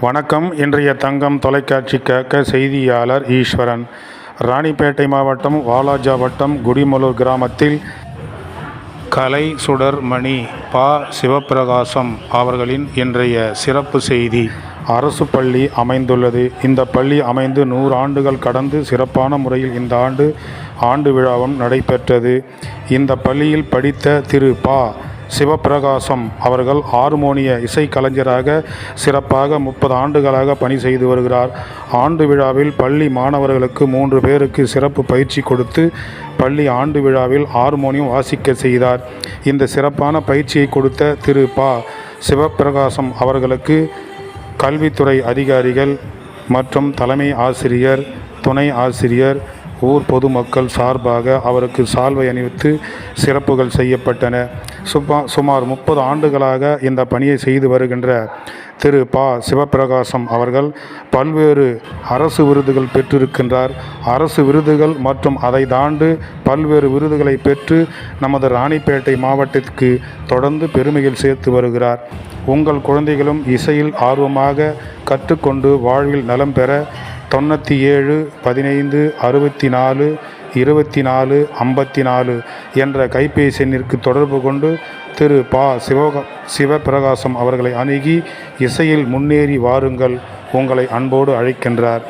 வணக்கம். இன்றைய தங்கம் தொலைக்காட்சி கேட்க செய்தியாளர் ஈஸ்வரன். ராணிப்பேட்டை மாவட்டம் வாலாஜா வட்டம் குடிமலூர் கிராமத்தில் கலை சுடர் மணி பா. சிவப்பிரகாசம் அவர்களின் இன்றைய சிறப்பு செய்தி. அரசு பள்ளி அமைந்துள்ளது. இந்த பள்ளி அமைந்து நூறு ஆண்டுகள் கடந்து சிறப்பான முறையில் இந்த ஆண்டு ஆண்டு விழாவும் நடைபெற்றது. இந்த பள்ளியில் படித்த திரு பா. சிவப்பிரகாசம். அவர்கள் ஹார்மோனிய இசைக்கலைஞராக சிறப்பாக முப்பது ஆண்டுகளாக பணி செய்து வருகிறார். ஆண்டு விழாவில் பள்ளி மாணவர்களுக்கு மூன்று பேருக்கு சிறப்பு பயிற்சி கொடுத்து பள்ளி ஆண்டு விழாவில் ஹார்மோனியம் வாசிக்க செய்தார். இந்த சிறப்பான பயிற்சியை கொடுத்த திரு. பா. சிவப்பிரகாசம் அவர்களுக்கு கல்வித்துறை அதிகாரிகள் மற்றும் தலைமை ஆசிரியர் துணை ஆசிரியர் ஊர் பொதுமக்கள் சார்பாக அவருக்கு சால்வை அணிவித்து சிறப்புகள் செய்யப்பட்டன. சுமா சுமார் முப்பது ஆண்டுகளாக இந்த பணியை செய்து வருகின்ற திரு பா. சிவப்பிரகாசம் அவர்கள் பல்வேறு அரசு விருதுகள் பெற்றிருக்கின்றார். அரசு விருதுகள் மற்றும் அதை தாண்டு பல்வேறு விருதுகளை பெற்று நமது ராணிப்பேட்டை மாவட்டத்திற்கு தொடர்ந்து பெருமையில் சேர்த்து வருகிறார். உங்கள் குழந்தைகளும் இசையில் ஆர்வமாக கற்றுக்கொண்டு வாழ்வில் நலம் பெற தொண்ணூற்றி ஏழு பதினைந்து அறுபத்தி நாலு இருபத்தி நாலு ஐம்பத்தி நாலு என்ற கைபேசி எண்ணிற்கு தொடர்பு கொண்டு திரு பா. சிவக சிவபிரகாசம் அவர்களை அணுகி இசையில் முன்னேறி வாருங்கள். உங்களை அன்போடு அழைக்கின்றார்.